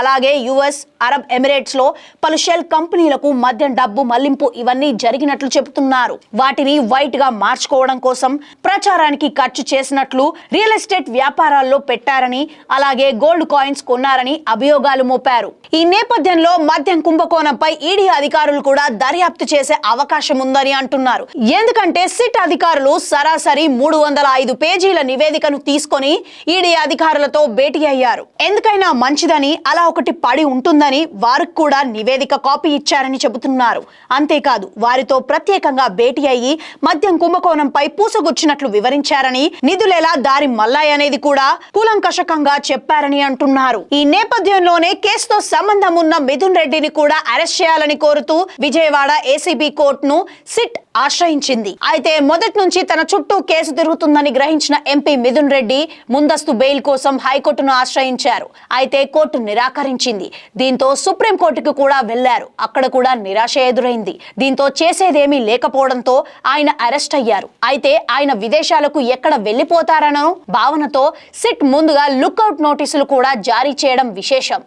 అలాగే US Arab ఎమిరేట్స్లో పలు shell కంపెనీలకు మద్యం డబ్బు మళ్ళింపు ఇవన్నీ జరిగినట్లు చెబుతున్నారు. వాటిని వైట్గా మార్చుకోవడం కోసం ప్రచారానికి ఖర్చు చేసినట్లు రియల్ ఎస్టేట్ వ్యాపారాల్లో పెట్టారని అలాగే గోల్డ్ కాయిన్స్ కొన్నారని అభియోగాలు మోపారు. ఈ నేపథ్యంలో మద్యం కుంభకోణంపై ఈడీ అధికారులు కూడా దర్యాప్తు చేసే అవకాశం ఉందని అంటున్నారు. ఎందుకంటే సిట్ అధికారులు సరాసరి మూడు వందల ఐదు పేజీల నివేదికను తీసుకొని ఈడీ అధికారులతో భేటీ అయ్యారు. ఎందుకైనా మంచిదని అలా ఒకటి పడి ఉంటుందని వారికి కూడా నివేదిక కాపీ ఇచ్చారని చెబుతున్నారు. అంతేకాదు వారితో ప్రత్యేకంగా భేటీ అయ్యి మద్యం కుంభకోణంపై పూసగుచ్చినట్లు వివరించారని నిధులెలా దారి మల్లాయనేది కూడా కూలంకషకంగా చెప్పారని అంటున్నారు. ఈ నేపథ్యంలోనే కేసుతో సంబంధం ఉన్న మిథున్ రెడ్డిని కూడా అరెస్ట్ చేయాలని కోరుతూ విజయవాడ ఏసీబీ కోర్టును సిట్ ఆశ్రయించింది. అయితే మొదటి నుంచి తన చుట్టూ కేసు తిరుగుతుందని గ్రహించిన ఎంపీ మిథున్ రెడ్డి ముందస్తు బెయిల్ కోసం హైకోర్టును ఆశ్రయించారు. అయితే కోర్టు నిరాకరించింది. దీంతో సుప్రీంకోర్టుకు కూడా వెళ్ళారు. అక్కడ కూడా నిరాశ ఎదురైంది. దీంతో చేసేదేమీ లేకపోవడంతో ఆయన అరెస్ట్ అయ్యారు. అయితే ఆయన విదేశాలకు ఎక్కడ వెళ్ళిపోతారనో భావనతో సిట్ ముందుగా లుక్అవుట్ నోటీసులు కూడా జారీ చేయడం విశేషం.